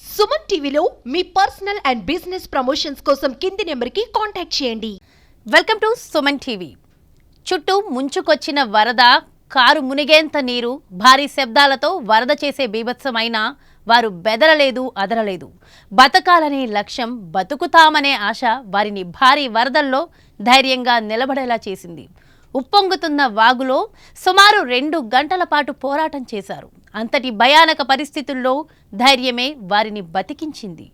సుమన్ టీవీలో మీ personal and business promotions కోసం కింది నెంబర్కి కాంటాక్ట్ చేయండి. Welcome to Suman TV. చుట్టూ ముంచుకొచ్చిన వరద కారు మునిగేంత నీరు భారీ శబ్దాలతో వరద చేసే బీభత్సమైన వారు బెదరలేదు అదరలేదు. బతకాలనే లక్ష్యం బతుకుతామనే ఆశ వారిని భారీ వరదల్లో ధైర్యంగా నిలబడేలా చేసింది. ఉప్పొంగుతున్న వాగులో సుమారు రెండు గంటల పాటు పోరాటం చేశారు. అంతటి భయానక పరిస్థితుల్లో ధైర్యమే వారిని బతికించింది.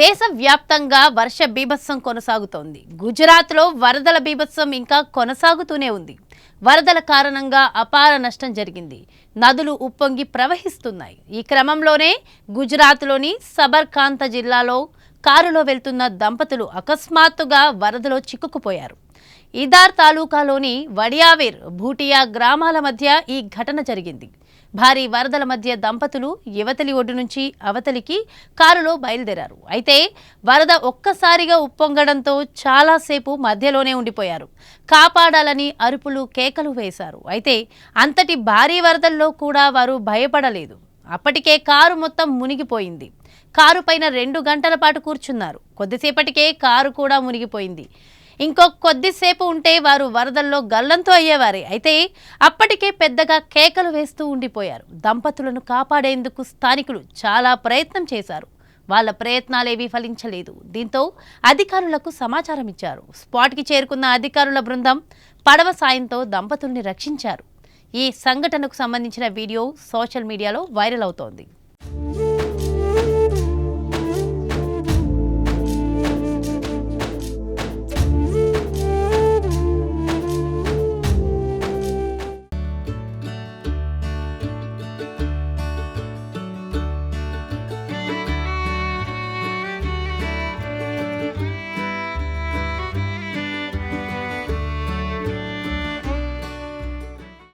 దేశవ్యాప్తంగా వర్ష బీభత్సం కొనసాగుతోంది. గుజరాత్లో వరదల బీభత్సం ఇంకా కొనసాగుతూనే ఉంది. వరదల కారణంగా అపార నష్టం జరిగింది. నదులు ఉప్పొంగి ప్రవహిస్తున్నాయి. ఈ క్రమంలోనే గుజరాత్లోని సబర్కాంత జిల్లాలో కారులో వెళ్తున్న దంపతులు అకస్మాత్తుగా వరదలో చిక్కుకుపోయారు. ఇదార్ తాలూకాలోని వడియావేర్ భూటియా గ్రామాల మధ్య ఈ ఘటన జరిగింది. భారీ వరదల మధ్య దంపతులు యువతలి ఒడ్డు నుంచి అవతలికి కారులో బయలుదేరారు. అయితే వరద ఒక్కసారిగా ఉప్పొంగడంతో చాలాసేపు మధ్యలోనే ఉండిపోయారు. కాపాడాలని అరుపులు కేకలు వేశారు. అయితే అంతటి భారీ వరదల్లో కూడా వారు భయపడలేదు. అప్పటికే కారు మొత్తం మునిగిపోయింది. కారు పైన రెండు గంటల పాటు కూర్చున్నారు. కొద్దిసేపటికే కారు కూడా మునిగిపోయింది. ఇంకో కొద్దిసేపు ఉంటే వారు వరదల్లో గల్లంతో అయ్యేవారే. అయితే అప్పటికే పెద్దగా కేకలు వేస్తూ ఉండిపోయారు. దంపతులను కాపాడేందుకు స్థానికులు చాలా ప్రయత్నం చేశారు. వాళ్ళ ప్రయత్నాలేవీ ఫలించలేదు. దీంతో అధికారులకు సమాచారం ఇచ్చారు స్పాట్కి చేరుకున్న అధికారుల బృందం పడవ సాయంతో దంపతుల్ని రక్షించారు. ఈ సంఘటనకు సంబంధించిన వీడియో సోషల్ మీడియాలో వైరల్ అవుతోంది.